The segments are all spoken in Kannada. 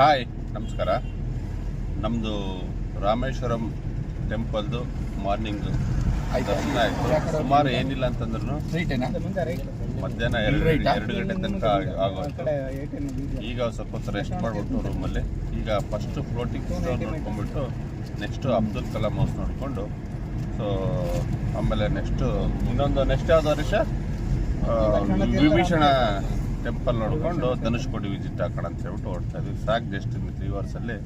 ಹಾಯ್ ನಮಸ್ಕಾರ. ನಮ್ಮದು ರಾಮೇಶ್ವರಂ ಟೆಂಪಲ್ದು ಮಾರ್ನಿಂಗ್ ದರ್ಶನ ಆಯಿತು. ಸುಮಾರು ಏನಿಲ್ಲ ಅಂತಂದ್ರೂ ಮಧ್ಯಾಹ್ನ ಎರಡು? ಎರಡು ಗಂಟೆ ತನಕ ಆಗ್- ಆಗೋಯ್ತು. ಈಗ ಸ್ವಲ್ಪ ಹೊತ್ತು ರೆಸ್ಟ್ ಮಾಡಿಬಿಟ್ಟು ರೂಮಲ್ಲಿ ಈಗ ಫಸ್ಟ್ ಫ್ಲೋಟಿಂಗ್ ಸ್ಟೋನ್ ನೋಡ್ಕೊಂಡ್ಬಿಟ್ಟು ನೆಕ್ಸ್ಟು ಅಬ್ದುಲ್ ಕಲಾಂ ಹೌಸ್ ನೋಡಿಕೊಂಡು ಸೊ ಆಮೇಲೆ ನೆಕ್ಸ್ಟು ಇನ್ನೊಂದು ನೆಕ್ಸ್ಟ್ ಯಾವ್ದು ವಿಭೀಷಣ ಟೆಂಪಲ್ ನೋಡಿಕೊಂಡು ಧನುಷ್ಕೋಡಿ ವಿಸಿಟ್ ಹಾಕೋಣ ಅಂತ ಹೇಳ್ಬಿಟ್ಟು ಹೊರಡ್ತಾ ಇದ್ವಿ ಸಾಕು ಜಸ್ಟ್ ಇನ್ನು ತ್ರೀ ಅವರ್ಸಲ್ಲಿ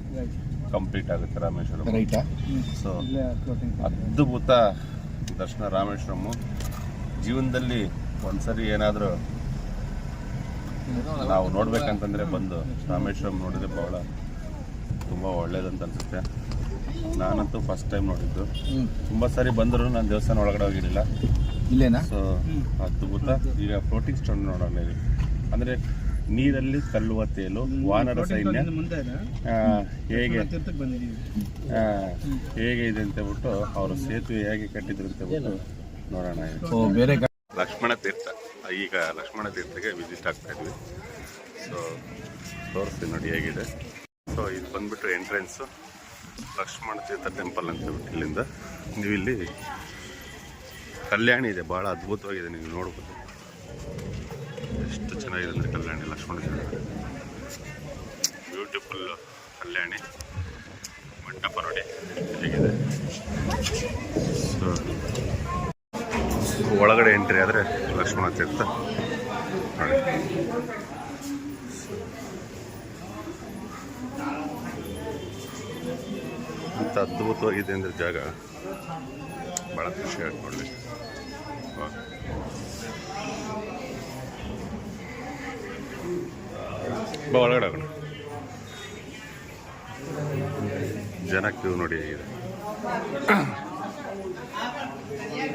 ಕಂಪ್ಲೀಟ್ ಆಗುತ್ತೆ ರಾಮೇಶ್ವರಂ. ರೈಟಾ? ಸೊ ಅದ್ಭುತ ದರ್ಶನ ರಾಮೇಶ್ವರಮ್ಮ ಜೀವನದಲ್ಲಿ ಒಂದ್ಸರಿ ಏನಾದರೂ ನಾವು ನೋಡ್ಬೇಕಂತಂದ್ರೆ ಬಂದು ರಾಮೇಶ್ವರಂ ನೋಡಿದ್ರೆ ಬಹಳ ತುಂಬ ಒಳ್ಳೇದಂತ ಅನ್ಸುತ್ತೆ. ನಾನಂತೂ ಫಸ್ಟ್ ಟೈಮ್ ನೋಡಿದ್ದು. ತುಂಬ ಸಾರಿ ಬಂದರೂ ನಾನು ದೇವಸ್ಥಾನ ಒಳಗಡೆ ಹೋಗಿರಲಿಲ್ಲ. ಇಲ್ಲೇನಾ? ಸೊ ಅದ್ಭುತ. ಈಗ ಫ್ಲೋಟಿಂಗ್ ಸ್ಟೋನ್ ನೋಡೋಣ ಇಲ್ಲಿ. ಅಂದರೆ ನೀರಲ್ಲಿ ತಳ್ಳುವ ತೇಲು ವಾನರ ಸೈನ್ಯ. ಆ, ಹೇಗೆ? ಹೇಗೆ ಇದೆ ಅಂತ ಬಿಟ್ಟು ಅವರು ಸೇತುವೆ ಹೇಗೆ ಕಟ್ಟಿದ್ರು ಅಂತ ಬಿಟ್ಟು ನೋಡೋಣ ಬೇರೆ ಲಕ್ಷ್ಮಣ ತೀರ್ಥ. ಈಗ ಲಕ್ಷ್ಮಣ ತೀರ್ಥಕ್ಕೆ ವಿಸಿಟ್ ಆಗ್ತಾ ಇದ್ವಿ. ಸೊ ತೋರಿಸ್ತೀನಿ ನೋಡಿ ಹೇಗಿದೆ. ಸೊ ಇದು ಬಂದ್ಬಿಟ್ಟು ಎಂಟ್ರೆನ್ಸು ಲಕ್ಷ್ಮಣ ತೀರ್ಥ ಟೆಂಪಲ್ ಅಂತ ಹೇಳ್ಬಿಟ್ಟು ಇಲ್ಲಿಂದ. ನೀವು ಇಲ್ಲಿ ಕಲ್ಯಾಣಿ ಇದೆ. ಭಾಳ ಅದ್ಭುತವಾಗಿದೆ ನೀವು ನೋಡ್ಬೋದು. ಎಷ್ಟು ಚೆನ್ನಾಗಿದೆ ಅಂದರೆ ಕಲ್ಯಾಣಿ, ಲಕ್ಷ್ಮಣ ಬ್ಯೂಟಿಫುಲ್ ಕಲ್ಯಾಣಿ. ಮಂಟಪ ನೋಡಿ, ಹೇಗಿದೆ. ಸೊ ಒಳಗಡೆ ಎಂಟ್ರಿ ಆದರೆ ಲಕ್ಷ್ಮಣ ತೀರ್ಥ. ನೋಡಿ. ಅಂತ ಅದ್ಭುತವಾಗಿದೆ ಅಂದರೆ ಜಾಗ ಭಾಳ ಖುಷಿಯಾಗಿ ನೋಡಲಿ ಬಾ ಒಳಗಡೆ ಜನ ಕ್ಯೂ ನೋಡಿ ಹೇಗಿದೆ.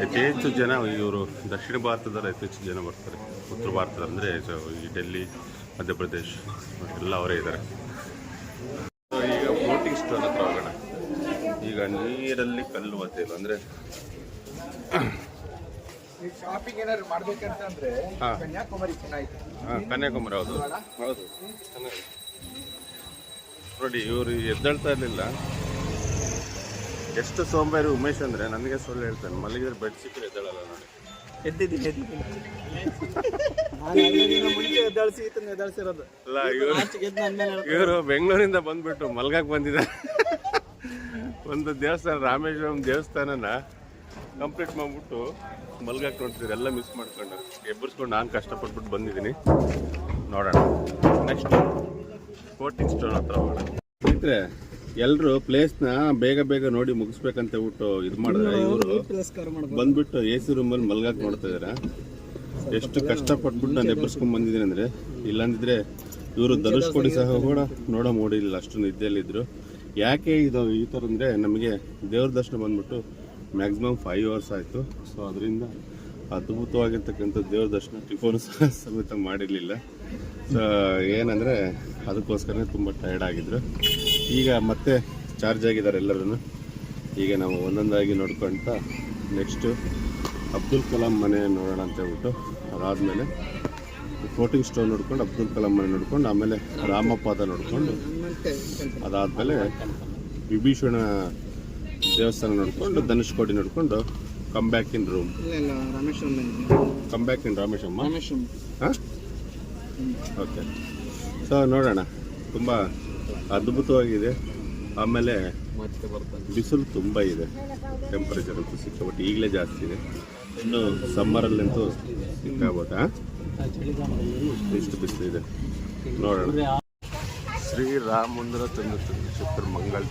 ಅತಿ ಹೆಚ್ಚು ಜನ ಇವರು ದಕ್ಷಿಣ ಭಾರತದಲ್ಲಿ ಅತಿ ಹೆಚ್ಚು ಜನ ಬರ್ತಾರೆ. ಉತ್ತರ ಭಾರತದ ಅಂದರೆ ಈ ಡೆಲ್ಲಿ ಮಧ್ಯಪ್ರದೇಶ್ ಎಲ್ಲ ಅವರೇ ಇದ್ದಾರೆ. ಈಗ ಫ್ಲೋಟಿಂಗ್ ಸ್ಟೋನ್ ಹತ್ರ ಹೋಗೋಣ. ಈಗ ನೀರಲ್ಲಿ ಕಲ್ಲು ಒತ್ತೇಲು ಅಂದರೆ ಶಾಪಿಂಗ್ ಏನಾದ್ರು ಮಾಡ್ಬೇಕಂತಂದ್ರೆ. ಕನ್ಯಾಕುಮಾರಿ ಚೆನ್ನಾಯ್ತು ಹಾಂ ಕನ್ಯಾಕುಮಾರಿ ಹೌದು. ಹೌದು? ಚೆನ್ನಾಗಿದೆ. ನೋಡಿ ಇವರು ಎದ್ದೇಳ್ತಾ ಇರಲಿಲ್ಲ. ಎಷ್ಟು ಸೋಂಬೇರಿ ಉಮೇಶ್ ಅಂದರೆ ನನಗೆ ಸುಳ್ಳು ಹೇಳ್ತಾನೆ. ಮಲಗಿದ್ರೆ ಬೆಡ್ ಸಿಕ್ಕರೆ ಎದ್ದೇಳಲ್ಲ ನೋಡಿ. ಎದ್ದಿದ್ದೀನಿ ಅಲ್ಲ ಇವರು ಇವರು ಬೆಂಗಳೂರಿಂದ ಬಂದ್ಬಿಟ್ಟು ಮಲ್ಗಕ್ಕೆ ಬಂದಿದ್ದಾರೆ. ಒಂದು ದೇವಸ್ಥಾನ ರಾಮೇಶ್ವರಂ ದೇವಸ್ಥಾನನ ಕಂಪ್ಲೀಟ್ ಮಾಡ್ಬಿಟ್ಟು ಮಲ್ಗಕ್ಕೆ ನೋಡ್ತಿದ್ರು ಎಲ್ಲ ಮಿಸ್ ಮಾಡ್ಕೊಂಡು. ಎಬ್ಬರಿಸ್ಕೊಂಡು ನಾನು ಕಷ್ಟಪಟ್ಬಿಟ್ಟು ಬಂದಿದ್ದೀನಿ. ನೋಡೋಣ. ನೆಕ್ಸ್ಟ್ ಕೋಟಿಂಗ್ ಸ್ಟೋನ್ ಹತ್ರ ಹೋಗೋಣ. ಸ್ನೇಹಿತರೆ ಎಲ್ಲರೂ ಪ್ಲೇಸ್ನ ಬೇಗ ಬೇಗ ನೋಡಿ ಮುಗಿಸ್ಬೇಕಂತ ಹೇಳ್ಬಿಟ್ಟು ಇದು ಮಾಡಿದ್ರೆ ಇವರು ಬಂದ್ಬಿಟ್ಟು ಎ ಸಿ ರೂಮಲ್ಲಿ ಮಲ್ಗಕ್ಕೆ ನೋಡ್ತಾ ಎಷ್ಟು ಕಷ್ಟಪಟ್ಬಿಟ್ಟು ನಾನು ಎಬ್ಬರ್ಸ್ಕೊಂಡು ಬಂದಿದ್ದೀನಿ ಅಂದರೆ ಇಲ್ಲಾಂದಿದ್ರೆ ಇವರು ಧರಿಸ್ಕೊಡಿ ಸಹ ಕೂಡ ನೋಡೋ ಮೂಡಿಲ್ಲ ಅಷ್ಟು ನಿದ್ದೆಯಲ್ಲಿದ್ದರು ಯಾಕೆ ಇದು ಈ ಥರ ಅಂದರೆ ನಮಗೆ ದೇವ್ರ ದರ್ಶನ ಬಂದ್ಬಿಟ್ಟು ಮ್ಯಾಕ್ಸಿಮಮ್ ಫೈವ್ ಅವರ್ಸ್ ಆಯಿತು. ಸೊ ಅದರಿಂದ ಅದ್ಭುತವಾಗಿರ್ತಕ್ಕಂಥ ದೇವ್ರ ದರ್ಶನ ಟಿಫೋನ್ ಸಹ ಸಮೇತ ಮಾಡಿರಲಿಲ್ಲ. ಸೊ ಏನಂದರೆ ಅದಕ್ಕೋಸ್ಕರನೇ ತುಂಬ ಟಯರ್ಡ್ ಆಗಿದ್ರು. ಈಗ ಮತ್ತೆ ಚಾರ್ಜ್ ಆಗಿದ್ದಾರೆ ಎಲ್ಲರೂ ಈಗ ನಾವು ಒಂದೊಂದಾಗಿ ನೋಡ್ಕೊಂತ ನೆಕ್ಸ್ಟು ಅಬ್ದುಲ್ ಕಲಾಂ ಮನೆ ನೋಡೋಣ ಅಂತ ಹೇಳ್ಬಿಟ್ಟು ಅದಾದಮೇಲೆ ಫ್ಲೋಟಿಂಗ್ ಸ್ಟೋನ್ ನೋಡ್ಕೊಂಡು ಅಬ್ದುಲ್ ಕಲಾಂ ಮನೆ ನೋಡ್ಕೊಂಡು ಆಮೇಲೆ ರಾಮಪಾದ ನೋಡಿಕೊಂಡು ಅದಾದಮೇಲೆ ವಿಭೀಷಣ ದೇವಸ್ಥಾನ ನೋಡ್ಕೊಂಡು ಧನುಷ್ಕೋಟಿ ನೋಡಿಕೊಂಡು come back in room come back in Rameshamma ಹಾಂ? ಓಕೆ ಸೊ ನೋಡೋಣ. ತುಂಬ ಅದ್ಭುತವಾಗಿದೆ. ಆಮೇಲೆ ಬಿಸಿಲು ತುಂಬ ಇದೆ. ಟೆಂಪರೇಚರ್ ಅಂತೂ ಸಿಕ್ಕಾಬಟ್ಟು ಈಗಲೇ ಜಾಸ್ತಿ ಇದೆ. ಇನ್ನು ಸಮ್ಮರಲ್ಲಂತೂ ಎಷ್ಟು ಬಿಸಿಲು ಇದೆ. ನೋಡೋಣ. ಶ್ರೀರಾಮಂದ್ರ ಚಂದ್ರ ಚಿತ್ರ ಮಂಗಳ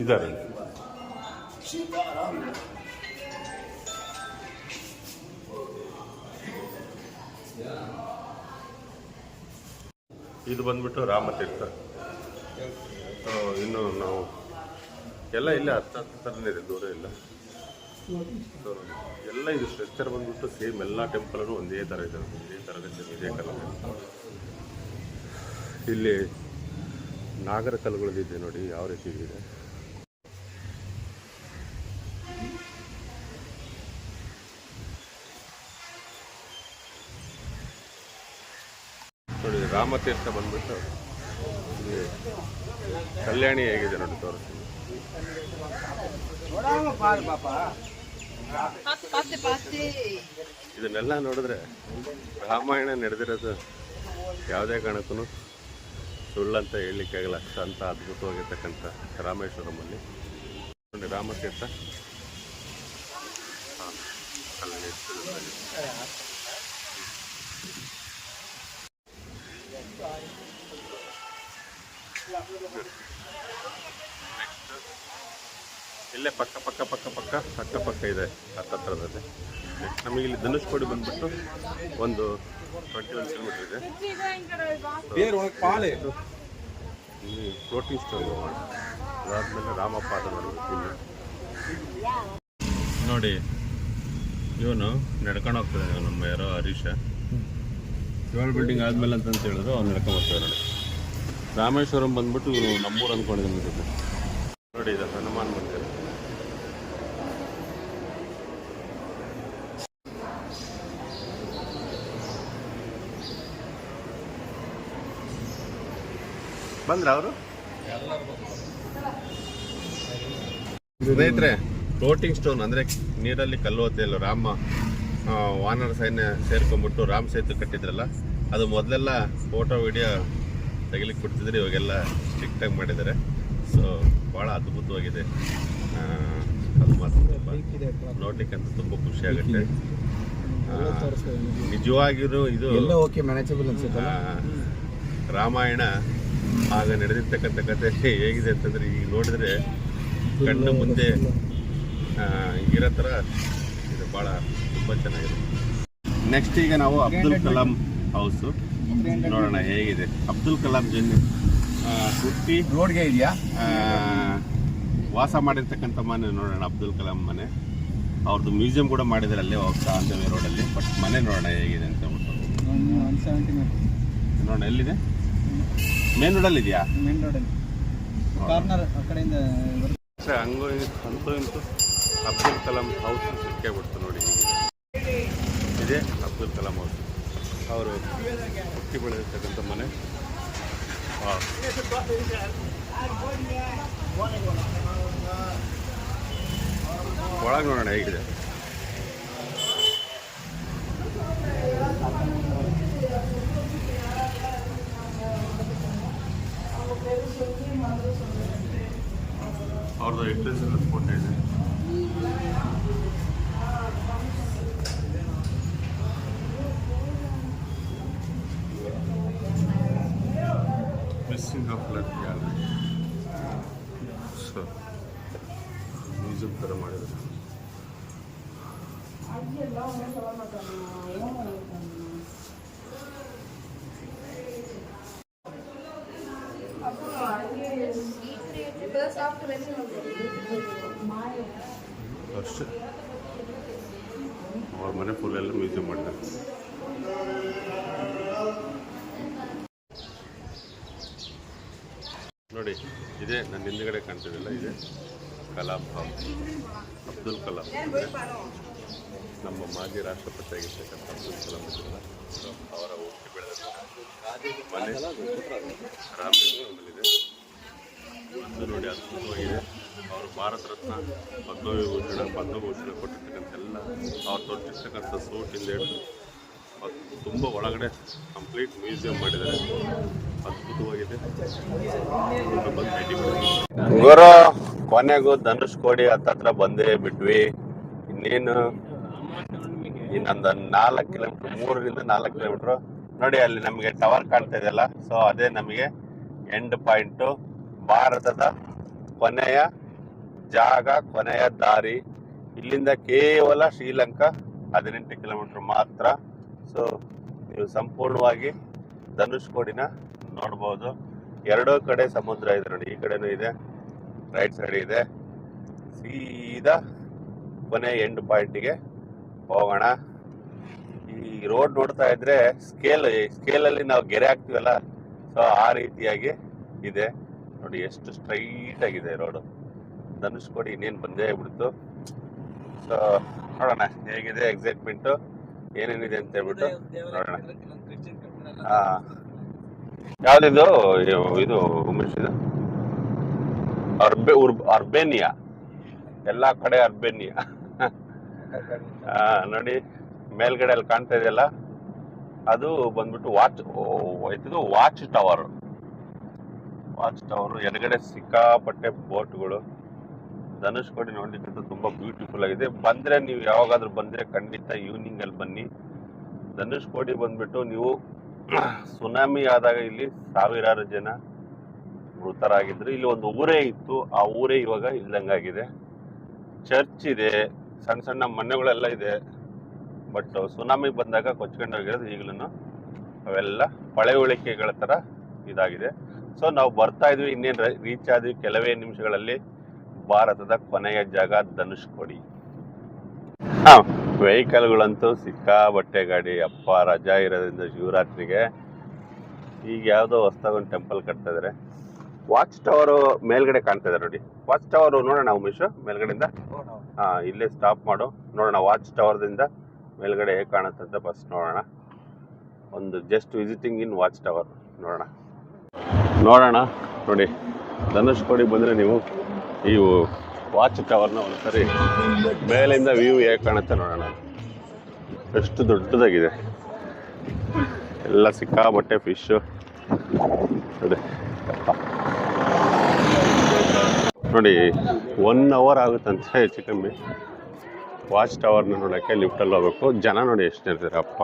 ಇದ್ದಾರೆ ಇದು ಬಂದ್ಬಿಟ್ಟು ರಾಮತೀರ್ಥ. ಇನ್ನು ನಾವು ಎಲ್ಲ ಇಲ್ಲೇ ಹತ್ತ ಹತ್ತರನೇ ಇದೆ, ದೂರ ಇಲ್ಲ. ಎಲ್ಲ ಇದು ಸ್ಟ್ರಕ್ಚರ್ ಬಂದ್ಬಿಟ್ಟು ಸೇಮ್ ಎಲ್ಲ ಟೆಂಪಲೂ ಒಂದೇ ಥರ ಇದೆ ಇದೇ ಥರ ಸೇಮ್ ಇದೇ ಇಲ್ಲಿ ನಾಗರ ಇದೆ ನೋಡಿ, ಯಾವ ರೀತಿ ಇದೆ. ನೋಡಿ, ರಾಮತೀರ್ಥ ಬಂದ್ಬಿಟ್ಟು ಕಲ್ಯಾಣಿ ಹೇಗಿದೆ ನೋಡಿ ತೋರಿಸ್ತೀನಿ ಇದನ್ನೆಲ್ಲ ನೋಡಿದ್ರೆ ರಾಮಾಯಣ ನಡೆದಿರೋದು ಯಾವುದೇ ಕಾರಣಕ್ಕೂ ಸುಳ್ಳಂತ ಹೇಳಲಿಕ್ಕಾಗಲ್ಲ ಅಷ್ಟಂತ ಅದ್ಭುತವಾಗಿರ್ತಕ್ಕಂಥ ರಾಮೇಶ್ವರಮಲ್ಲಿ. ರಾಮತೀರ್ಥ. ಹಾ, ಕಲ್ಯಾಣಿ ಇಲ್ಲೇ ಪಕ್ಕ ಪಕ್ಕ ಪಕ್ಕ ಪಕ್ಕ ಪಕ್ಕ ಪಕ್ಕ ಇದೆ ಹತ್ತತ್ರದಲ್ಲಿ ನಮಗೆ ಇಲ್ಲಿ ಧನುಷ್ಕೋಡಿ ಬಂದ್ಬಿಟ್ಟು ಒಂದು ಟ್ವೆಂಟಿ ಒನ್ ಕಿಲೋಮೀಟರ್ ಇದೆ. ಪ್ರೋಟೀನ್ ಸ್ಟೋರ್ ಅದಾದ್ಮೇಲೆ ರಾಮಪ್ಪ ಅದು ನೋಡ್ಬೇಕು ನೋಡಿ ಇವನು ನಡ್ಕೊಂಡು ಹೋಗ್ತಾನೆ ನಮ್ಮ ಯಾರೋ ಹರೀಶ. ಏಳು ಬಿಲ್ಡಿಂಗ್ ಆದ್ಮೇಲೆ ಅಂತಂತ ಹೇಳಿದ್ರು ಅವ್ನು ನಡ್ಕೊಂಡು ಹೋಗ್ತಾರೆ ನೋಡಿ. ರಾಮೇಶ್ವರಂ ಬಂದ್ಬಿಟ್ಟು ಇವರು ನಮ್ಮೂರು ಅಂದ್ಕೊಂಡಿದ್ದೀನಿ ನೋಡಿ ಇದು ಹನುಮಾನ್ ಮಂದಿರ. ಅವರು? ಸ್ನೇಹಿತರೆ ಫ್ಲೋಟಿಂಗ್ ಸ್ಟೋನ್ ಅಂದ್ರೆ ನೀರಲ್ಲಿ ಕಲ್ಲುವತ್ತೆಲ್ಲ ರಾಮ ಆ, ವಾನರ ಸೈನ್ಯ ಸೇರ್ಕೊಂಡ್ಬಿಟ್ಟು ರಾಮ್ ಸೇತು ಕಟ್ಟಿದ್ರಲ್ಲ ಅದು ಮೊದಲೆಲ್ಲ ಫೋಟೋ ವಿಡಿಯೋ ತೆಗಿಲಿಕ್ಕೆ ಕೊಡ್ತಿದ್ರೆ ಇವಾಗೆಲ್ಲ ಸ್ಟ್ರಿಕ್ಟ್ ಆಗಿ ಮಾಡಿದ್ದಾರೆ. ಸೊ ಭಾಳ ಅದ್ಭುತವಾಗಿದೆ. ಅದು ಮಾತ್ರ ತುಂಬ ನೋಡ್ಲಿಕ್ಕೆ ಅಂತ ತುಂಬ ಖುಷಿ ಆಗುತ್ತೆ. ನಿಜವಾಗಿರೋ ನಿಜವಾಗಿಯೂ ಇದು ಎಲ್ಲ ಓಕೆ ಮ್ಯಾನೇಜಬಲ್ ಅನ್ಸುತ್ತೆ ಆ, ರಾಮಾಯಣ ಆಗ ನಡೆದಿರ್ತಕ್ಕಂಥ ಕತೆ ಹೇಗಿದೆ ಅಂತಂದ್ರೆ ಈಗ ನೋಡಿದ್ರೆ ಕಣ್ಣು ಮುಂದೆ ಇರೋ ಥರ ಇದು. ಭಾಳ ತುಂಬ ಚೆನ್ನಾಗಿದೆ. ನೆಕ್ಸ್ಟ್ ಈಗ ನಾವು ಅಬ್ದುಲ್ ಕಲಾಂ ಹೌಸು ನೋಡೋಣ ಹೇಗಿದೆ. ಅಬ್ದುಲ್ ಕಲಾಂ ಜನ್ ಆ, ಹುಟ್ಟಿ ರೋಡ್ಗೆ ಇದೆಯಾ? ಆ, ವಾಸ ಮಾಡಿರ್ತಕ್ಕಂಥ ಮನೆ ನೋಡೋಣ ಅಬ್ದುಲ್ ಕಲಾಂ ಮನೆ. ಅವ್ರದ್ದು ಮ್ಯೂಸಿಯಂ ಕೂಡ ಮಾಡಿದ್ದಾರೆ ಅಲ್ಲೇ ಹೋಗ್ತಾ ಅಂದವೇ ರೋಡಲ್ಲಿ ಬಟ್ ಮನೆ ನೋಡೋಣ ಹೇಗಿದೆ ಅಂತ ಹೇಳ್ಬಿಟ್ಟು. ನೋಡೋಣ ಎಲ್ಲಿದೆ? ಮೇನ್ ರೋಡಲ್ಲಿ ಇದೆಯಾ? ಮೇನ್ ರೋಡಲ್ಲಿ. ಕಾರ್ನರ್ ಆ ಕಡೆಯಿಂದ ಸರ್ ಹಂಗೋ ಅಂತೂ ಇಂತೂ ಅಬ್ದುಲ್ ಕಲಾಂ ಹೌಸ್ ಸಿಕ್ಕೇ ಬಿಡ್ತು ನೋಡಿ ಇದೆ ಅಬ್ದುಲ್ ಕಲಾಂ ಹೌಸ್ ಅವರು ಹುಟ್ಟಿ ಬೆಳೆದಿರ್ತಕ್ಕಂಥ ಮನೆ. ವಾಹ್. ಒಳಗೆ ನೋಡೋಣ ಹೇಗಿದೆ. ಅವ್ರದ್ದು ಅಡ್ರೆಸ್ ಎಲ್ಲ ಫೋಟೋ ಇದೆ. Missing of luck gallery so museum ಥರ ಮಾಡಿದ್ರು ಅಷ್ಟೇ ಅವ್ರ ಮನೆ ಫುಲ್ ಎಲ್ಲ ಮ್ಯೂಸಿಯಂ ಮಾಡಿದ್ದಾರೆ ನೋಡಿ ಇದೇ ನನ್ನ ಹಿಂದುಗಡೆ ಕಾಣ್ತಿದ್ದಿಲ್ಲ ಇದೆ? ಕಲಾಂ ಅಬ್ದುಲ್ ಕಲಾಂ. ನಮ್ಮ ಮಾಜಿ ರಾಷ್ಟ್ರಪತಿ ಆಗಿರ್ತಕ್ಕಂಥ ಅಬ್ದುಲ್ ಕಲಾಂ ಇದ್ರಲ್ಲ. ಅವರ ಹುಟ್ಟಿ ಬೆಳೆದ ಮನೆ ರಾಮೇಶ್ವರದಲ್ಲಿದೆ ಅದು ನೋಡಿ ಅದ್ಭುತವಾಗಿದೆ ಅವರು ಭಾರತ ರತ್ನ, ಪದ್ಮವಿಭೂಷಣ, ಪದ್ಮಭೂಷಣ ಕೊಟ್ಟಿರ್ತಕ್ಕಂಥ ಎಲ್ಲ ಅವ್ರು ತೊಟ್ಟಿರ್ತಕ್ಕಂಥ ಸೂಟಿಂದ ಹಿಡಿದು ತುಂಬ ಒಳಗಡೆ ಕಂಪ್ಲೀಟ್ ಮ್ಯೂಸಿಯಂ ಮಾಡಿದ್ದಾರೆ. ಗುರು, ಕೊನೆಗೂ ಧನುಷ್ಕೋಡಿ ಹತ್ತತ್ರ ಬಂದೇ ಬಿಟ್ವಿ. ಇನ್ನೇನು? ಇನ್ನೊಂದು ನಾಲ್ಕು ಕಿಲೋಮೀಟರ್ ಮೂರರಿಂದ ನಾಲ್ಕು ಕಿಲೋಮೀಟ್ರ್ ನೋಡಿ, ಅಲ್ಲಿ ನಮಗೆ ಟವರ್ ಕಾಣ್ತಾ ಇದೆಯಲ್ಲ ಸೊ ಅದೇ ನಮಗೆ ಎಂಡ್ ಪಾಯಿಂಟು ಭಾರತದ ಕೊನೆಯ ಜಾಗ, ಕೊನೆಯ ದಾರಿ. ಇಲ್ಲಿಂದ ಕೇವಲ ಶ್ರೀಲಂಕಾ ಹದಿನೆಂಟು ಕಿಲೋಮೀಟ್ರ್ ಮಾತ್ರ. ಸೊ ನೀವು ಸಂಪೂರ್ಣವಾಗಿ ಧನುಷ್ಕೋಡಿನ ನೋಡ್ಬೋದು. ಎರಡೂ ಕಡೆ ಸಮುದ್ರ ಇದೆ ನೋಡಿ ಈ ಕಡೆನೂ ಇದೆ ರೈಟ್ ಸೈಡ್ ಇದೆ. ಸೀದಾ ಕೊನೆ ಎಂಡ್ ಪಾಯಿಂಟಿಗೆ ಹೋಗೋಣ. ಈ ರೋಡ್ ನೋಡ್ತಾ ಇದ್ರೆ ಸ್ಕೇಲ್ ಸ್ಕೇಲಲ್ಲಿ ನಾವು ಗೆರೆ ಹಾಕ್ತೀವಲ್ಲ ಸೊ ಆ ರೀತಿಯಾಗಿ ಇದೆ. ನೋಡಿ ಎಷ್ಟು ಸ್ಟ್ರೈಟ್ ಆಗಿದೆ ರೋಡು ಧನುಷ್ಕೋಡಿ ಇನ್ನೇನು ಬಂದೇ ಬಿಡ್ತು ಸೊ ನೋಡೋಣ ಹೇಗಿದೆ ಎಕ್ಸೈಟ್ಮೆಂಟು ಏನೇನಿದೆ ಅಂತ ಹೇಳ್ಬಿಟ್ಟು ನೋಡೋಣ. ಹಾ. ಯಾವ್ದಿದು? ಇದು- ಉಮೇಶ್ ಇದು? ಅರ್ಬೆ ಅರ್ಬೇನಿಯಾ. ಎಲ್ಲಾ ಕಡೆ ಅರ್ಬೇನಿಯಾ. ನೋಡಿ ಮೇಲ್ಗಡೆ ಅಲ್ಲಿ ಕಾಣ್ತಾ ಇದೆಯಲ್ಲ? ಅದು ಬಂದ್ಬಿಟ್ಟು ವಾಚ್ ಇದು ವಾಚ್ ಟವರ್. ವಾಚ್ ಟವರ್, ಎಡಗಡೆ ಸಿಕ್ಕಾಪಟ್ಟೆ ಬೋಟ್ಗಳು. ಧನುಷ್ಕೋಡಿ ನೋಡ್ಲಿಕ್ಕಂತೂ ತುಂಬಾ ಬ್ಯೂಟಿಫುಲ್ ಆಗಿದೆ. ಬಂದ್ರೆ ನೀವು ಯಾವಾಗಾದ್ರೂ ಬಂದ್ರೆ ಖಂಡಿತ ಈವ್ನಿಂಗ್ ಅಲ್ಲಿ ಬನ್ನಿ. ಧನುಷ್ಕೋಡಿ ಬಂದ್ಬಿಟ್ಟು ನೀವು ಸುನಾಮಿ ಆದಾಗ ಇಲ್ಲಿ ಸಾವಿರಾರು ಜನ ಮೃತರಾಗಿದ್ರು. ಇಲ್ಲಿ ಒಂದು ಊರೇ ಇತ್ತು. ಆ ಊರೇ ಇವಾಗ ಇಲ್ದಂಗಾಗಿದೆ ಚರ್ಚ್ ಇದೆ. ಸಣ್ಣ ಸಣ್ಣ ಮನೆಗಳೆಲ್ಲ ಇದೆ. ಬಟ್ ಸುನಾಮಿ ಬಂದಾಗ ಕೊಚ್ಕೊಂಡೋಗಿರೋದು ಈಗಲೂ ಅವೆಲ್ಲ ಪಳೆಯುಳಿಕೆಗಳ ಥರ ಇದಾಗಿದೆ. ಸೊ ನಾವು ಬರ್ತಾ ಇದ್ವಿ. ಇನ್ನೇನು ರೀಚ್ ಆದ್ವಿ ಕೆಲವೇ ನಿಮಿಷಗಳಲ್ಲಿ. ಭಾರತದ ಕೊನೆಯ ಜಾಗ ಧನುಷ್ಕೋಡಿ ಹಾ. ವೆಹಿಕಲ್ಗಳಂತೂ ಸಿಕ್ಕಾಬಟ್ಟೆ ಗಾಡಿ, ಅಪ್ಪ ರಜಾ ಇರೋದ್ರಿಂದ ಶಿವರಾತ್ರಿಗೆ. ಈಗ ಯಾವುದೋ ಹೊಸ್ದಾಗ ಒಂದು ಟೆಂಪಲ್ ಕಟ್ತಾ ವಾಚ್ ಟವರ್ ಮೇಲ್ಗಡೆ ಕಾಣ್ತಾ ಇದೆ ನೋಡಿ. ವಾಚ್ ಟವರ್ ನೋಡೋಣ ಉಮೇಶ್, ಮೇಲ್ಗಡೆಯಿಂದ? ಹಾಂ, ಇಲ್ಲೇ ಸ್ಟಾಪ್ ಮಾಡು. ನೋಡೋಣ ವಾಚ್ ಟವರ್ದಿಂದ ಮೇಲ್ಗಡೆ ಹೇಗೆ ಕಾಣುತ್ತೆ ಅಂತ ಫಸ್ಟ್ ನೋಡೋಣ. ಒಂದು just visiting in watch tower ನೋಡೋಣ. ನೋಡೋಣ, ನೋಡಿ. ಧನುಷ್ಕೋಡಿ ಬಂದರೆ ನೀವು ಈ ವಾಚ್ ಟವರ್ನ ಒಂದ್ಸರಿ ಮೇಲಿಂದ ವ್ಯೂ ಹೇಗೆ ಕಾಣುತ್ತೆ ನೋಡೋಣ. ಎಷ್ಟು ದೊಡ್ಡದಾಗಿದೆ. ಎಲ್ಲ ಸಿಕ್ಕಾಪಟ್ಟೆ ಫಿಶ್ ನೋಡಿ. ನೋಡಿ ಒನ್ ಅವರ್ ಆಗುತ್ತಂತೆ ಹೆಚ್ಚು ಕಮ್ಮಿ ವಾಚ್ ಟವರ್ನ ನೋಡೋಕ್ಕೆ ಲಿಫ್ಟಲ್ಲಿ ಹೋಗ್ಬೇಕು. ಜನ ನೋಡಿ ಎಷ್ಟು ಇರ್ತಾರೆ ಅಪ್ಪ.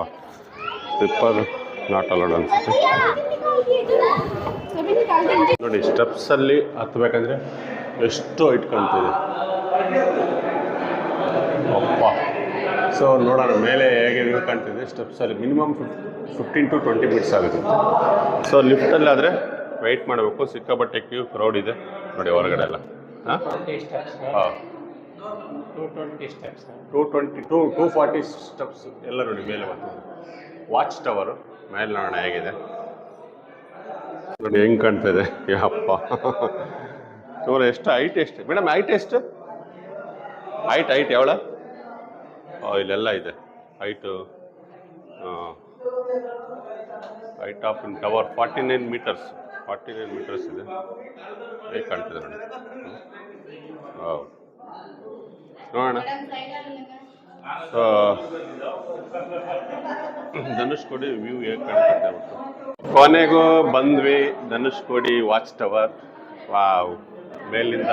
ಸ್ಲಿಪ್ಪರ್ ನಾಟ್ ಅಲೋಡ್ ಅನ್ಸುತ್ತೆ. ನೋಡಿ ಸ್ಟೆಪ್ಸಲ್ಲಿ ಹತ್ಬೇಕಂದ್ರೆ ಎಷ್ಟು ಹೈಟ್ ಕಾಣ್ತಿದೆ ಅಪ್ಪ. ಸೊ ನೋಡೋಣ ಮೇಲೆ ಹೇಗೆ ವ್ಯೂ ಕಾಣ್ತಿದೆ ಸ್ಟೆಪ್ಸ್ ಅಲ್ಲಿ minimum fifteen to twenty minutes ಆಗುತ್ತೆ. ಸೊ ಲಿಫ್ಟಲ್ಲಿ ಆದರೆ ವೆಯ್ಟ್ ಮಾಡಬೇಕು ಸಿಕ್ಕಾಪಟ್ಟೆ ಕ್ಯೂ ಕ್ರೌಡ್ ಇದೆ. ನೋಡಿ ಹೊರಗಡೆ ಎಲ್ಲ. ಹಾಂ? ಹಾಂ. Two twenty two two forty steps ಎಲ್ಲ ನೋಡಿ ಮೇಲೆ ಬರ್ತದೆ ವಾಚ್ ಟವರು ಮೇಲೆ ನೋಡೋಣ ಹೇಗಿದೆ. ನೋಡಿ ಹೆಂಗೆ ಕಾಣ್ತಾ ಇದೆ ಯಪ್ಪ. ನೋಡಿ ಎಷ್ಟು? ಹೈಟ್ ಎಷ್ಟು? ಮೇಡಮ್ ಹೈಟ್ ಎಷ್ಟು? ಹೈಟ್ ಹೈಟ್ ಯಾವಳ? ಇಲ್ಲೆಲ್ಲ ಇದೆ. Height height of in tower forty nine metres forty nine metres ಇದೆ. ಹೇಗೆ ಕಾಣ್ತಿದೆ ಮೇಡಮ್ ವಾವ್. ನೋಡೋಣ. ಸೊ ಧನುಷ್ಕೋಡಿ ವ್ಯೂ ಹೇಗೆ ಕಾಣ್ತದೆ ಅವತ್ತು ಕೊನೆಗೂ ಬಂದ್ವಿ ಧನುಷ್ಕೋಡಿ ವಾಚ್ ಟವರ್ ವಾವ್ ಮೇಲಿಂದ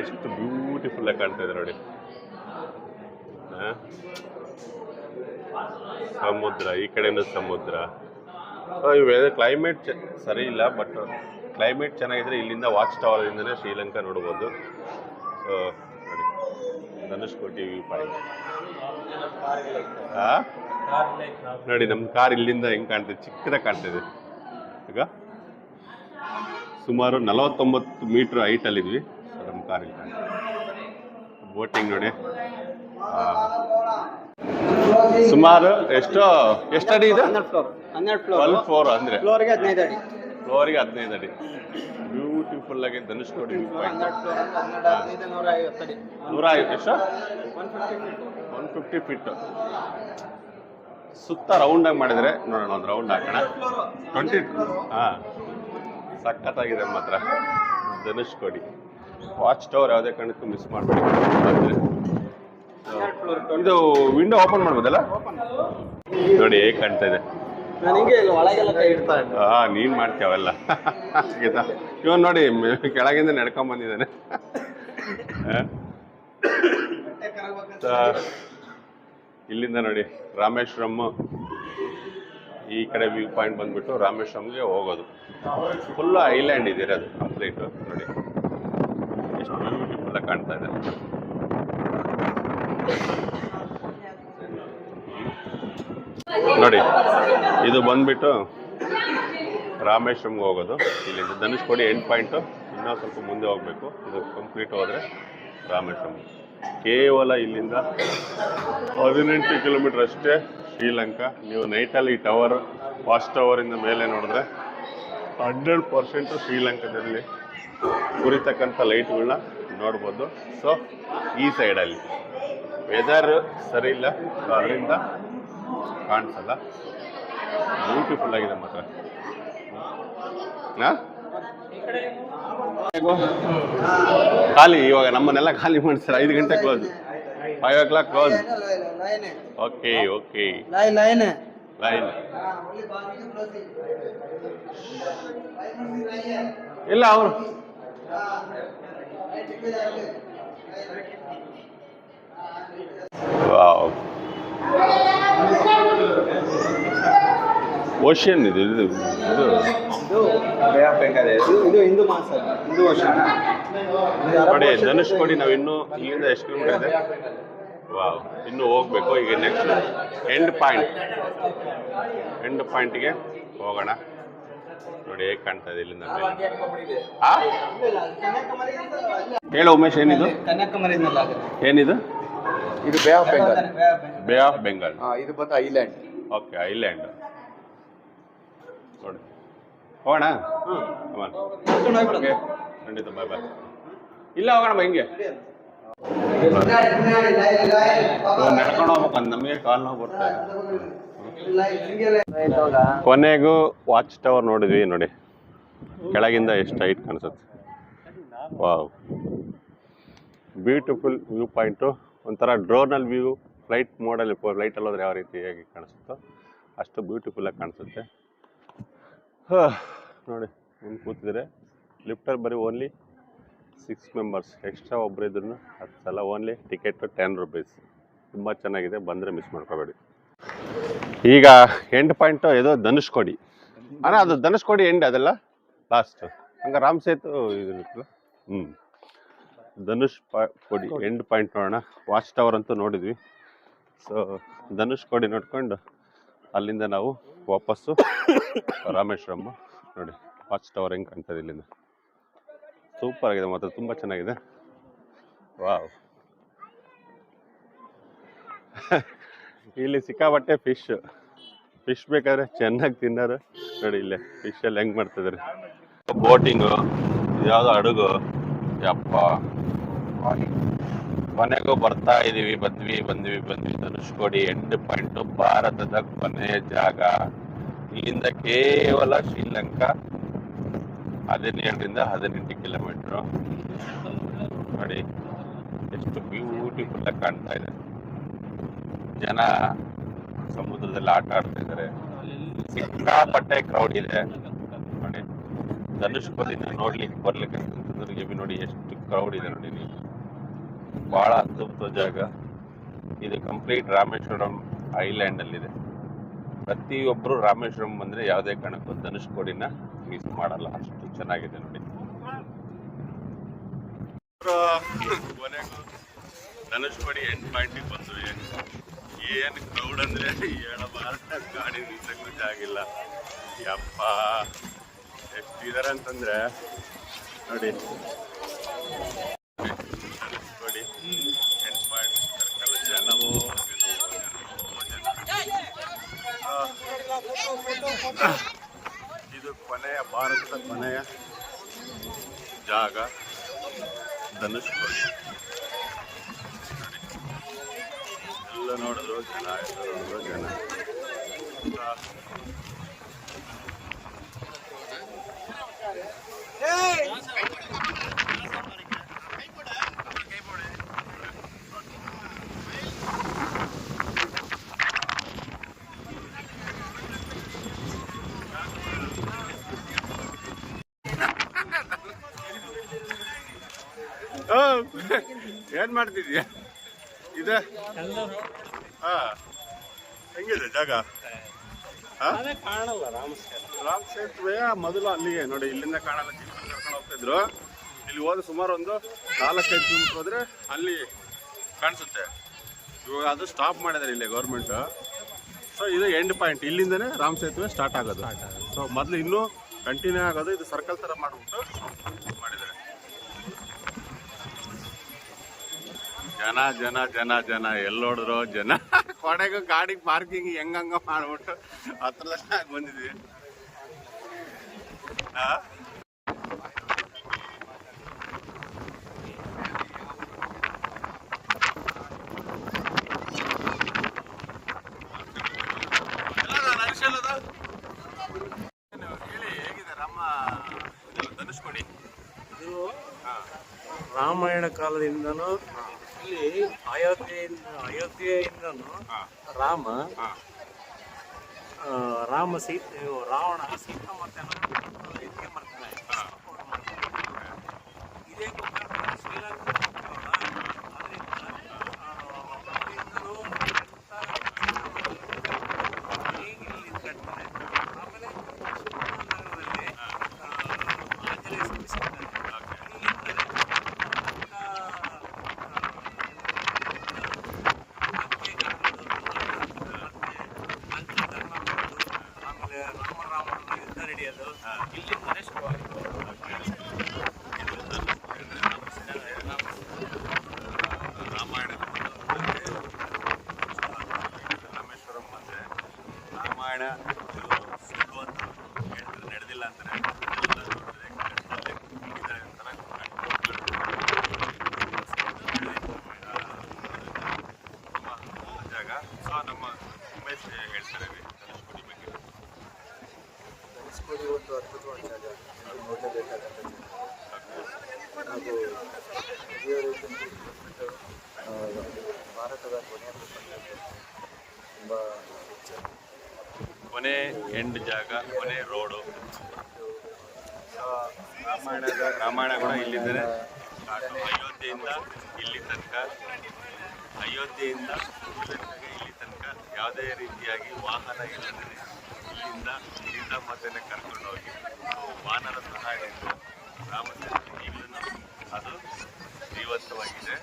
ಎಷ್ಟು ಬ್ಯೂಟಿಫುಲ್ ಆಗಿ ಕಾಣ್ತಾ ಇದೆ ನೋಡಿ? ಸಮುದ್ರ ಈ ಕಡೆನೂ ಸಮುದ್ರ. ಸೊ ಇವೆಲ್ಲ ಕ್ಲೈಮೇಟ್ ಸರಿ ಇಲ್ಲ ಬಟ್ ಕ್ಲೈಮೇಟ್ ಚೆನ್ನಾಗಿದ್ರೆ ಇಲ್ಲಿಂದ ವಾಚ್ ಟವರಿಂದನೇ ಶ್ರೀಲಂಕಾ ನೋಡ್ಬೋದು. ಸೊ ನೋಡಿ. ಧನುಷ್ಕೋಟಿ ವ್ಯೂ ಪಾಯಿಂಟ್ ನೋಡಿ ನಮ್ಮ ಕಾರ್ ಇಲ್ಲಿಂದ ಹೆಂಗ್ ಕಾಣ್ತಿದೆ? ಚಿಕ್ಕದಾಗಿ ಕಾಣ್ತಿದೆ. ಈಗ? ಸುಮಾರು ನಲವತ್ತೊಂಬತ್ತು ಮೀಟ್ರ್ ಹೈಟಲ್ಲಿದ್ವಿ. ನಮ್ಮ ಕಾರ್ ಇಲ್ಲಿ ಕಾಣ್ತಿದೆ ಬೋಟಿಂಗ್ ನೋಡಿ. ಸುಮಾರು ಎಷ್ಟೋ ಎಷ್ಟು ಅಡಿ ಇದೆ? ಹನ್ನೆರಡು ಫ್ಲೋರ್ ಫ್ಲೋರ್ ಅಂದರೆ. ಫ್ಲೋರ್ಗೆ ಹದಿನೈದು ಅಡಿ. ಫ್ಲೋರಿಗೆ ಹದಿನೈದು ಅಡಿ. ಬ್ಯೂಟಿಫುಲ್ ಆಗಿ ಧನುಷ್ಕೋಡಿ ನೂರ ಎಷ್ಟು? One fifty feet. One fifty feet. ಸುತ್ತ ರೌಂಡಾಗಿ ಮಾಡಿದರೆ ನೋಡೋಣ ಒಂದು ರೌಂಡ್ ಹಾಕೋಣ. ಟ್ವೆಂಟಿ ಹಾಂ. ಸಖತ್ತಾಗಿದೆ ಮಾತ್ರ. ಧನುಷ್ಕೋಡಿ ವಾಚ್ ಟವರ್ ಯಾವುದೇ ಕಾರಣಕ್ಕೂ ಮಿಸ್ ಮಾಡಬೇಡಿ. ಇದು ವಿಂಡೋ ಓಪನ್ ಮಾಡ್ಬೋದಲ್ಲ? ನೋಡಿ ಹೇಗೆ ಕಾಣ್ತಾ ಇದೆ. ಹಾ ನೀನ್ ಮಾಡ್ತೇವಲ್ಲ ಇವನ್ ನೋಡಿ ಕೆಳಗಿಂದ ನಡ್ಕೊಂಡ್ ಬಂದಿದ್ದಾನೆ. ಇಲ್ಲಿಂದ ನೋಡಿ ರಾಮೇಶ್ವರಂ ಈ ಕಡೆ ವ್ಯೂ ಪಾಯಿಂಟ್ ಬಂದ್ಬಿಟ್ಟು ರಾಮೇಶ್ವರಂಗೆ ಹೋಗೋದು. ಫುಲ್ ಐಲ್ಯಾಂಡ್ ಇದೀರಿ ಅದು? ಕಂಪ್ಲೀಟ್ ನೋಡಿ. ಎಷ್ಟು ಬ್ಯೂಟಿಫುಲ್ ಆಗಿ ಕಾಣ್ತಾ ಇದೆ. ನೋಡಿ, ಇದು ಬಂದ್ಬಿಟ್ಟು ರಾಮೇಶ್ವರಂಗೆ ಹೋಗೋದು. ಇಲ್ಲಿಂದ ಧನುಷ್ಕೋಡಿ ಎಂಡ್ ಪಾಯಿಂಟು ಇನ್ನೂ ಸ್ವಲ್ಪ ಮುಂದೆ ಹೋಗಬೇಕು. ಇದು ಕಂಪ್ಲೀಟ್ ಹೋದರೆ ರಾಮೇಶ್ವರಂ ಕೇವಲ ಇಲ್ಲಿಂದ ಹದಿನೆಂಟು ಕಿಲೋಮೀಟರ್ ಅಷ್ಟೇ ಶ್ರೀಲಂಕಾ. ನೀವು ನೈಟಲ್ಲಿ ಟವರ್ ಫಾಸ್ಟ್ ಟವರಿಂದ ಮೇಲೆ ನೋಡಿದ್ರೆ ಹಂಡ್ರೆಡ್ ಪರ್ಸೆಂಟು ಶ್ರೀಲಂಕಾದಲ್ಲಿ ಉರಿತಕ್ಕಂಥ ಲೈಟ್ಗಳನ್ನ ನೋಡ್ಬೋದು. ಸೊ ಈ ಸೈಡಲ್ಲಿ ವೆದರ್ ಸರಿ ಇಲ್ಲ. ಸೊ ಅದರಿಂದ ಕಾಣಿಸಲ್ಲ. ಬ್ಯೂಟಿಫುಲ್ ಆಗಿದೆ ಮಾತ್ರ. ಖಾಲಿ ಇವಾಗ ನಮ್ಮನ್ನೆಲ್ಲ ಖಾಲಿ ಮಾಡಿಸ್ತಾರೆ. ಐದು ಗಂಟೆ close five o'clock close okay okay line ಇಲ್ಲ ಅವರು. ಓಷಿಯನ್ ಇದು ಇದು ಇದು. ಹಿಂದೂ ಮಾಸ ಹಿಂದೂ ವರ್ಷ. ನೋಡಿ ಧನುಷ್ ಕೊಡಿ ನಾವು ಇನ್ನೂ ಇಲ್ಲಿಂದ ಎಷ್ಟು ಕಿಲೋಮೀಟರ್ ಇದೆ? ವಾವ್. ಇನ್ನೂ ಹೋಗ್ಬೇಕು. ಈಗ ನೆಕ್ಸ್ಟ್ ಎಂಡ್ ಪಾಯಿಂಟ್ ಎಂಡ್ ಪಾಯಿಂಟ್ಗೆ ಹೋಗೋಣ. ನೋಡಿ ಹೇಗೆ ಕಾಣ್ತಾ ಇದೆ ಇಲ್ಲಿಂದ? ಹೇಳು ಉಮೇಶ್ ಏನಿದು? ಏನಿದು? ಇದು bay of Bengal bay of Bengal ಇದು ಬಂದು ಐಲ್ಯಾಂಡ್ ಓಕೆ ಐಲ್ಯಾಂಡ್ ನೋಡಿ. ಹೋಗೋಣ? ಓಕೆ ಖಂಡಿತ ಬಾಯ್ ಬಾಯ್ ಇಲ್ಲ ಹೋಗೋಣ ಹಿಂಗೆ. ಕೊನೆಗೂ ವಾಚ್ ಟವರ್ ನೋಡಿದ್ವಿ, ನೋಡಿ. ಕೆಳಗಿಂದ ಎಷ್ಟು ಹೈಟ್ ಕಾಣಿಸುತ್ತೆ. ವಾವ್. ಬ್ಯೂಟಿಫುಲ್ ವ್ಯೂ ಪಾಯಿಂಟು ಒಂಥರ ಡ್ರೋನಲ್ಲಿ ವ್ಯೂ ಫ್ಲೈಟ್ ಮೋಡಲ್ಲಿ ಫ್ಲೈಟಲ್ಲಿ ಹೋದ್ರೆ ಯಾವ ರೀತಿಯಾಗಿ ಕಾಣಿಸುತ್ತೋ ಅಷ್ಟು ಬ್ಯೂಟಿಫುಲ್ಲಾಗಿ ಕಾಣಿಸುತ್ತೆ. ನೋಡಿ ಹಿಂಗೆ ಕೂತಿದ್ರೆ ಲಿಫ್ಟರ್ ಬರೀ ಓನ್ಲಿ ಸಿಕ್ಸ್ ಮೆಂಬರ್ಸ್ ಎಕ್ಸ್ಟ್ರಾ ಒಬ್ಬರು ಇದ್ರು ಹತ್ತು ಸಲ ಓನ್ಲಿ ಟಿಕೆಟ್ ಟೆನ್ ರುಪೀಸ್ ತುಂಬ ಚೆನ್ನಾಗಿದೆ, ಬಂದರೆ ಮಿಸ್ ಮಾಡ್ಕೋಬೇಡಿ. ಈಗ ಎಂಡ್ ಪಾಯಿಂಟು ಇದು ಧನುಷ್ಕೋಡಿ ಅಣ್ಣ, ಅದು ಧನುಷ್ಕೋಡಿ ಎಂಡ್ ಅದೆಲ್ಲ? ಲಾಸ್ಟ್ ಹಂಗೆ ರಾಮ್ ಸೇತು ಇದು ಹ್ಞೂ ಧನುಷ್ ಪಾ ಕೊಡಿ ಎಂಡ್ ಪಾಯಿಂಟ್ ನೋಡೋಣ. ವಾಚ್ ಟವರ್ ಅಂತೂ ನೋಡಿದ್ವಿ. ಸೊ ಧನುಷ್ ಕೋಡಿ ನೋಡ್ಕೊಂಡು ಅಲ್ಲಿಂದ ನಾವು ವಾಪಸ್ಸು ರಾಮೇಶ್ವರಮ್ಮ. ನೋಡಿ ವಾಚ್ ಟವರ್ ಹೆಂಗೆ ಕಾಣ್ತದೆ ಇಲ್ಲಿಂದ. ಸೂಪರ್ ಆಗಿದೆ ಮಾತ್ರ, ತುಂಬ ಚೆನ್ನಾಗಿದೆ. ವಾವ್. ಇಲ್ಲಿ ಸಿಕ್ಕಾಬಟ್ಟೆ ಫಿಶ್. ಫಿಶ್ ಬೇಕಾದ್ರೆ ಚೆನ್ನಾಗಿ ತಿನ್ನೋರು. ನೋಡಿ ಇಲ್ಲೇ ಫಿಶ್ ಎಲ್ಲ ಹೆಂಗ್ ಮಾಡ್ತಿದ್ದಾರೆ ಬೋಟಿಂಗು ಯಾವ್ದೋ ಹಡಗು. ಯಪ್ಪ. ಕೊನೆಗೂ ಬರ್ತಾ ಇದೀವಿ, ಬಂದ್ವಿ ಬಂದ್ವಿ ಬಂದ್ವಿ. Dhanushkodi end point. ಭಾರತದ ಕೊನೆಯ ಜಾಗ. ಇಲ್ಲಿಂದ ಕೇವಲ ಶ್ರೀಲಂಕಾ. ಹದಿನೇಳರಿಂದ ಹದಿನೆಂಟು ಕಿಲೋಮೀಟ್ರು. ನೋಡಿ, ಎಷ್ಟು ಬ್ಯೂಟಿಫುಲ್ ಆಗಿ ಕಾಣ್ತಾ ಇದೆ. ಜನ ಸಮುದ್ರದಲ್ಲಿ ಆಟ ಆಡ್ತಾ ಇದ್ದಾರೆ. ಸಿಕ್ಕಾಪಟ್ಟೆ ಕ್ರೌಡ್ ಇದೆ. ನೋಡಿ ಧನುಷ್ಕೋದಿಂದ ನೋಡ್ಲಿಕ್ಕೆ ಬರ್ಲಿಕ್ಕೆ ಬಿ ನೋಡಿ ಎಷ್ಟು ಕ್ರೌಡ್ ಇದೆ ನೋಡಿ ನೀವು ಬಹಳ ಅದ್ಭುತ ಜಾಗ. ಇದು ಕಂಪ್ಲೀಟ್ ರಾಮೇಶ್ವರಂ ಐಲ್ಯಾಂಡ್ ಅಲ್ಲಿದೆ. ಪ್ರತಿಯೊಬ್ಬರು ರಾಮೇಶ್ವರಂ ಬಂದ್ರೆ ಯಾವುದೇ ಕಾರಣಕ್ಕೂ ಧನುಷ್ಕೋಡಿನ ಮಿಸ್ ಮಾಡಲ್ಲ ಅಷ್ಟು ಚೆನ್ನಾಗಿದೆ ನೋಡಿ. ಕೊನೆಗೂ ಧನುಷ್ಕೋಡಿ ಎಂಡ್ ಪಾಯಿಂಟ್ ಬಂದ್ವಿ ಏನು ಕ್ರೌಡ್ ಅಂದ್ರೆ ಹೇಳಬಾರ್ದ ಗಾಡಿ ನಿಲ್ಸಕ್ಕೂ ಆಗಿಲ್ಲ ಯಪ್ಪ ಎಷ್ಟಿದಾರೆ ಅಂತಂದ್ರೆ ನೋಡಿ. ಧನುಷ್ಕೋಡಿ ಎಂಡ್ ಪಾಯಿಂಟ್ ಸರ್ಕಲ್ ಜನವೋ ಜನವೋ ಜನ ಆ, ಇದು ಕೊನೆಯ ಭಾರತದ ಕೊನೆಯ ಜಾಗ. ಧನುಷ್ ಎಲ್ಲ ನೋಡಿದ್ರು ಜನ ಎಲ್ಲ ನೋಡಿದ್ರು ಜನ. ಆ, ಓ, ಏನ್ ಮಾಡ್ತಿದ್ಯಾ? ಇದೆ? ಹಾ. ಹೆಂಗಿದೆ ಜಾಗ? ಕಾಣಲ್ಲ ರಾಮಸ್ಕಾರ ರಾಮ್ ಸೇತುವೆ ಮೊದಲು ಅಲ್ಲಿಗೆ ನೋಡಿ ಇಲ್ಲಿಂದ ಕಾಣಲ್ಲ ಕರ್ಕೊಂಡು ಹೋಗ್ತಿದ್ರು ಇಲ್ಲಿ ಹೋದ್ರೆ ಸುಮಾರು ಒಂದು ನಾಲ್ಕೈದು ಕಿಲೋಮೀಟರ್ ಹೋದ್ರೆ ಅಲ್ಲಿ ಕಾಣಿಸುತ್ತೆ. ಇವಾಗ ಅದು ಸ್ಟಾಪ್ ಮಾಡಿದ್ದಾರೆ ಇಲ್ಲಿ ಗೌರ್ಮೆಂಟ್ ಸೊ ಇದು ಎಂಡ್ ಪಾಯಿಂಟ್ ಇಲ್ಲಿಂದನೇ ರಾಮ್ ಸೇತುವೆ ಸ್ಟಾರ್ಟ್ ಆಗೋದು. ಸೊ ಮೊದಲು ಇನ್ನೂ ಕಂಟಿನ್ಯೂ ಆಗೋದು ಇದು ಸರ್ಕಲ್ ಥರ ಮಾಡಿಬಿಟ್ಟು ಮಾಡಿದ್ದಾರೆ ಜನ ಜನ ಜನ ಜನ ಎಲ್ಲೋಡ್ರು ಜನ. ಕೊನೆಗೂ ಗಾಡಿ ಪಾರ್ಕಿಂಗ್ ಹೆಂಗಂಗ ಮಾಡ್ಬಿಟ್ಟು ಹತ್ರ ಬಂದಿದ್ವಿ. ರಾಮಾಯಣ ಕಾಲದಿಂದನೂ ಅಯೋಧ್ಯೆಯಿಂದ ಅಯೋಧ್ಯೆಯಿಂದನು ರಾಮ ರಾಮ ಸೀತೆ ರಾವಣ ಸೀತಾ ಮತ್ತೆ 啊你一喝的时候 ಕೊನೆ ಎಂಡ್ ಜಾಗ ಕೊನೆ ರೋಡು. ಸೊ ರಾಮಾಯಣದ ರಾಮಾಯಣ ಕೂಡ ಇಲ್ಲಿದ್ದರೆ. ಅಯೋಧ್ಯೆಯಿಂದ ಇಲ್ಲಿ ತನಕ ಅಯೋಧ್ಯೆಯಿಂದ ಇಲ್ಲಿ ತನಕ ಯಾವುದೇ ರೀತಿಯಾಗಿ ವಾಹನ ಇಲ್ಲದೆ ಇಲ್ಲಿಂದ ಸೀತಾ ಮಾತೆನ ಕರ್ಕೊಂಡು ಹೋಗಿ. ವಾಹನದ ಸಹಾಯದಿಂದ ರಾಮಚಂದ್ರ ಅದು ಜೀವಂತವಾಗಿದೆ.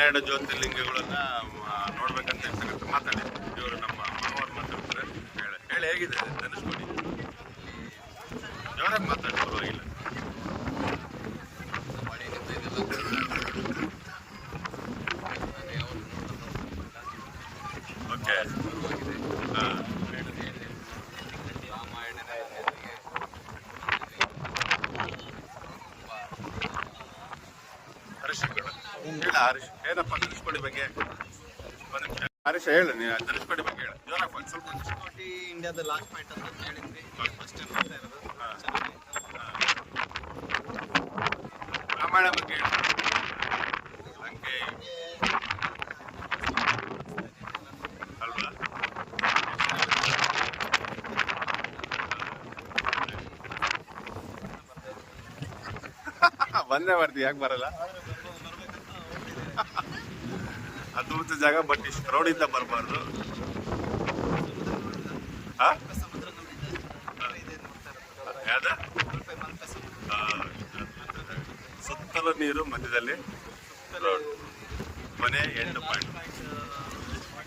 ಹನ್ನೆರಡು ಜ್ಯೋತಿರ್ಲಿಂಗಗಳನ್ನ ನೋಡ್ಬೇಕಂತ ಹೇಳ್ತಾರೆ ಮಾತಾಡಿ. ಇವರು ನಮ್ಮ ಮಾವರು ಮಾತಾಡ್ತಾರೆ. ಹೇಳಿ ಹೇಳಿ, ಹೇಗಿದೆ? ಧನುಷ್ಕೋಡಿ ಜೋರಾಗಿ ಮಾತಾಡಿ, ಪರವಾಗಿಲ್ಲ ಓಕೆ ಹಾಂ ಹರೀಶ್ ಹೇಳ ಹರೀಶ್ ಏನಪ್ಪ ಧನುಷ್ಕೋಡಿ ಬಗ್ಗೆ. ಹರೀಶ್ ಹೇಳು ನೀವು ಧನುಷ್ಕೋಟಿ ಬಗ್ಗೆ ಹೇಳು. ಜೋರಾಗಿ ಒಂದು ಸ್ವಲ್ಪ ಧನುಷ್ಕೋಟಿ ಇಂಡಿಯಾದ ಲಾಸ್ಟ್ ಪಾಯಿಂಟ್ ಅಂತ ಹೇಳಿದ್ವಿ. ಫಸ್ಟ್ ಟೈಮ್ ಬರ್ತಾ ಇರೋದು. ರಾಮಾಯಣ ಬಗ್ಗೆ ಹೇಳು. ಲಂಕೆ ಅಲ್ವಾ? ಬಂದೇ ಬರ್ತೀವಿ ಯಾಕೆ ಬರಲ್ಲ? ಅದ್ಭುತ ಜಾಗ ಬಟ್ ಇಷ್ಟು ಕ್ರೌಡಿಂದ ಬರಬಾರ್ದು. ಸುತ್ತಲೂ ನೀರು ಮಧ್ಯದಲ್ಲಿ. ಮನೆ ಎಂಟು ಪಾಯಿಂಟ್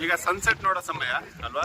ಈಗ ಸನ್ಸೆಟ್ ನೋಡೋ ಸಮಯ, ಅಲ್ವಾ?